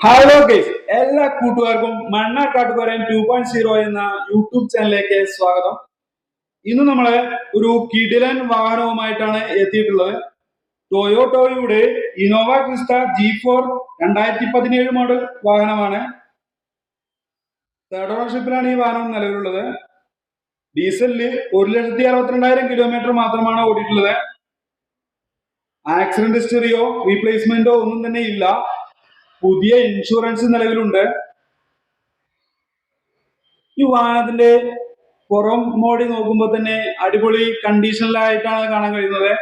Hello guys എല്ലാ കൂട്ടുകാർക്കും മണ്ണാക്കാട്ടുകാരൻ ടു പോയിന്റ് സീറോ എന്ന യൂട്യൂബ് ചാനലിലേക്ക് സ്വാഗതം. ഇന്ന് നമ്മൾ ഒരു കിടിലൻ വാഹനവുമായിട്ടാണ് എത്തിയിട്ടുള്ളത്. ടൊയോട്ടോയുടെ ഇനോവ ക്രിസ്റ്റ ജി ഫോർ രണ്ടായിരത്തി പതിനേഴ് മോഡൽ വാഹനമാണ്. തേർഡ് ഓണർഷിപ്പിലാണ് ഈ വാഹനം നിലവിലുള്ളത്. ഡീസലിൽ ഒരു ലക്ഷത്തി അറുപത്തിരണ്ടായിരം കിലോമീറ്റർ മാത്രമാണ് ഓടിയിട്ടുള്ളത്. ആക്സിഡന്റ് ഹിസ്റ്ററിയോ റീപ്ലേസ്മെന്റോ ഒന്നും തന്നെ ഇല്ല. പുതിയ ഇൻഷുറൻസ് നിലവിലുണ്ട്. ഈ വാഹനത്തിന്റെ പുറം മോടി നോക്കുമ്പോൾ തന്നെ അടിപൊളി കണ്ടീഷനിലായിട്ടാണ് കാണാൻ കഴിയുന്നത്.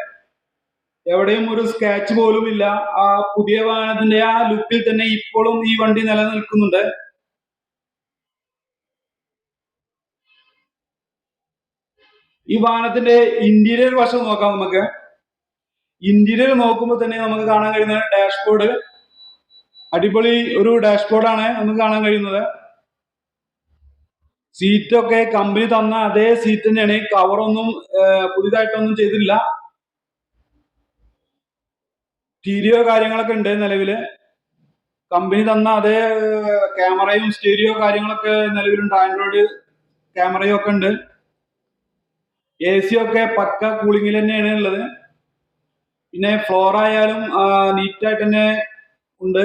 എവിടെയും ഒരു സ്കാച്ച് പോലും ഇല്ല. ആ പുതിയ വാഹനത്തിന്റെ ആ ലുക്കിൽ തന്നെ ഇപ്പോഴും ഈ വണ്ടി നിലനിൽക്കുന്നുണ്ട്. ഈ വാഹനത്തിന്റെ ഇന്റീരിയർ വശം നോക്കാം നമുക്ക്. ഇന്റീരിയർ നോക്കുമ്പോൾ തന്നെ നമുക്ക് കാണാൻ കഴിയുന്ന ഡാഷ്ബോർഡ് അടിപൊളി ഒരു ഡാഷ്ബോർഡാണ് നമുക്ക് കാണാൻ കഴിയുന്നത്. സീറ്റൊക്കെ കമ്പനി തന്ന അതേ സീറ്റ് തന്നെയാണ്. കവറൊന്നും പുതിയതായിട്ടൊന്നും ചെയ്തില്ല. സ്റ്റീരിയോ കാര്യങ്ങളൊക്കെ ഉണ്ട് നിലവിൽ. കമ്പനി തന്ന അതേ ക്യാമറയും സ്റ്റീരിയോ കാര്യങ്ങളൊക്കെ നിലവിലുണ്ട്. ആൻഡ്രോയിഡ് ക്യാമറയും ഒക്കെ ഉണ്ട്. എ സി ഒക്കെ പക്ക കൂളിംഗിൽ തന്നെയാണ് ഉള്ളത്. പിന്നെ ഫ്ലോർ ആയാലും നീറ്റായിട്ട് തന്നെ ഉണ്ട്.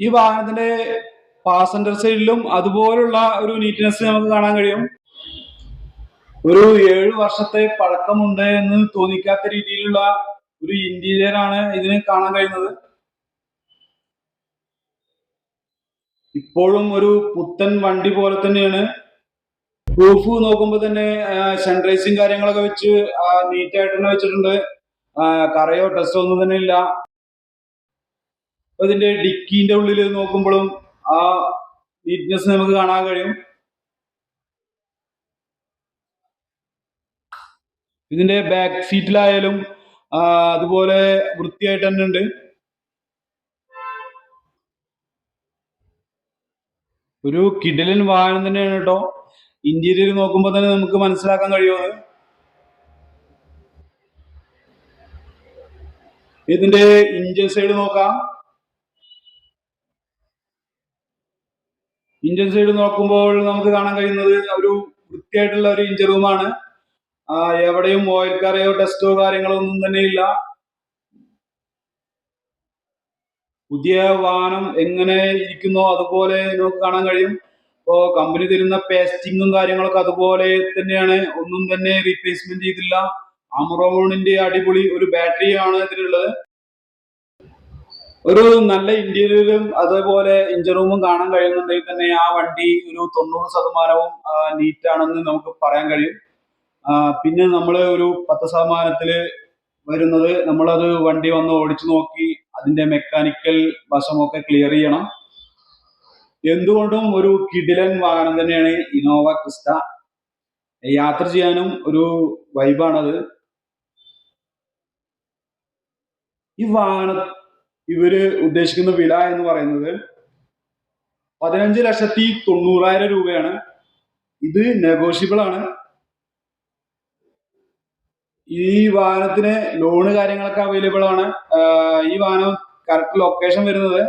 ഈ വാഹനത്തിന്റെ പാസഞ്ചർ സൈഡിലും അതുപോലുള്ള ഒരു നീറ്റ്നെസ് നമുക്ക് കാണാൻ കഴിയും. ഒരു ഏഴ് വർഷത്തെ പഴക്കമുണ്ട് എന്ന് തോന്നിക്കാത്ത രീതിയിലുള്ള ഒരു ഇന്റീരിയർ ആണ് ഇതിന് കാണാൻ കഴിയുന്നത്. ഇപ്പോഴും ഒരു പുത്തൻ വണ്ടി പോലെ തന്നെയാണ്. പ്രൂഫ് നോക്കുമ്പോൾ തന്നെ സൺറൈസിങ് കാര്യങ്ങളൊക്കെ വെച്ച് നീറ്റായിട്ട് തന്നെ വെച്ചിട്ടുണ്ട്. കറയോ ടെസ്റ്റോ ഒന്നും തന്നെ ഇല്ല. ഇതിന്റെ ഡിക്കിന്റെ ഉള്ളിൽ നോക്കുമ്പോഴും ആ നീറ്റ്നെസ് നമുക്ക് കാണാൻ കഴിയും. ഇതിന്റെ ബാക്ക് സീറ്റിലായാലും അതുപോലെ വൃത്തിയായിട്ട് തന്നെ ഉണ്ട്. ഒരു കിഡലിൻ വാഹനം തന്നെയാണ് കേട്ടോ. ഇന്റീരിയർ നോക്കുമ്പോൾ തന്നെ നമുക്ക് മനസ്സിലാക്കാൻ കഴിയുമത് ഇതിന്റെ ഇഞ്ചൻ സൈഡ് നോക്കാം. ഇഞ്ചൻ സൈഡ് നോക്കുമ്പോൾ നമുക്ക് കാണാൻ കഴിയുന്നത് ഒരു വൃത്തിയായിട്ടുള്ള ഒരു ഇഞ്ചൻ റൂമാണ് എവിടെയും ഓയിൽ ടെസ്റ്റോ കാര്യങ്ങളോ ഒന്നും തന്നെ ഇല്ല. പുതിയ വാഹനം എങ്ങനെ ഇരിക്കുന്നോ അതുപോലെ നമുക്ക് കാണാൻ കഴിയും. ഇപ്പോ കമ്പനി തരുന്ന പേസ്റ്റിങ്ങും കാര്യങ്ങളൊക്കെ അതുപോലെ തന്നെയാണ്. ഒന്നും തന്നെ റീപ്ലേസ്മെന്റ് ചെയ്തില്ല. അമറോണിന്റെ അടിപൊളി ഒരു ബാറ്ററിയാണ് ഇതിലുള്ളത് ഒരു നല്ല ഇന്റീരിയറും അതേപോലെ എഞ്ചിൻ റൂമും കാണാൻ കഴിയുന്നുണ്ടെങ്കിൽ തന്നെ ആ വണ്ടി ഒരു തൊണ്ണൂറ് ശതമാനവും നീറ്റ് ആണെന്ന് നമുക്ക് പറയാൻ കഴിയും. പിന്നെ നമ്മൾ ഒരു പത്ത് ശതമാനത്തിൽ വരുന്നത് നമ്മളത് വണ്ടി വന്ന് ഓടിച്ചു നോക്കി അതിന്റെ മെക്കാനിക്കൽ വശമൊക്കെ ക്ലിയർ ചെയ്യണം. എന്തുകൊണ്ടും ഒരു കിടിലൻ വാഹനം തന്നെയാണ് ഇനോവ ക്രിസ്റ്റ. യാത്ര ചെയ്യാനും ഒരു വൈബാണത് ഈ വാഹനം ഇവർ ഉദ്ദേശിക്കുന്ന വില എന്ന് പറയുന്നത് പതിനഞ്ച് ലക്ഷത്തി തൊണ്ണൂറായിരം രൂപയാണ്. ഇത് നെഗോഷ്യബിൾ ആണ്. ഈ വാഹനത്തിന് ലോണ് കാര്യങ്ങളൊക്കെ അവൈലബിൾ ആണ്. ഈ വാഹനം കറക്റ്റ് ലൊക്കേഷൻ വരുന്നത്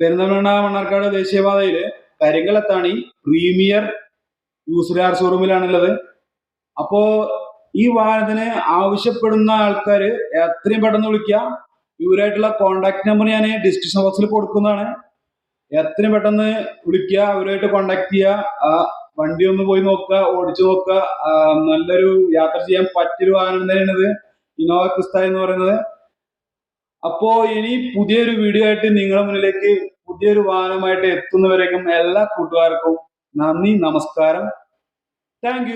പെരുന്തൽമണ്ണ മണ്ണാർക്കാട് ദേശീയപാതയിൽ കരിങ്കലത്താണ് ഈ പ്രീമിയർ യൂസ്ഡ് കാർ ഷോറൂമിലാണുള്ളത് അപ്പോ ഈ വാഹനത്തിന് ആവശ്യപ്പെടുന്ന ആൾക്കാർ എത്രയും പെട്ടെന്ന് വിളിക്കുക. ഇവരായിട്ടുള്ള കോണ്ടാക്ട് നമ്പർ ഞാൻ ഡിസ്ക്രിപ്ഷൻ ബോക്സിൽ കൊടുക്കുന്നതാണ്. എത്രയും പെട്ടെന്ന് വിളിക്കുക അവരുമായിട്ട് കോണ്ടാക്ട് ചെയ്യുക. ആ വണ്ടി ഒന്ന് പോയി നോക്കുക ഓടിച്ചു നോക്കുക. നല്ലൊരു യാത്ര ചെയ്യാൻ പറ്റിയൊരു വാഹനം തന്നെയാണ് ഇത് ഇനോവ ക്രിസ്ത എന്ന് പറയുന്നത്. അപ്പോ ഇനി പുതിയൊരു വീഡിയോ ആയിട്ട് നിങ്ങളുടെ മുന്നിലേക്ക് പുതിയൊരു വാഹനമായിട്ട് എത്തുന്നവരേക്കും എല്ലാ കൂട്ടുകാർക്കും നന്ദി നമസ്കാരം. താങ്ക്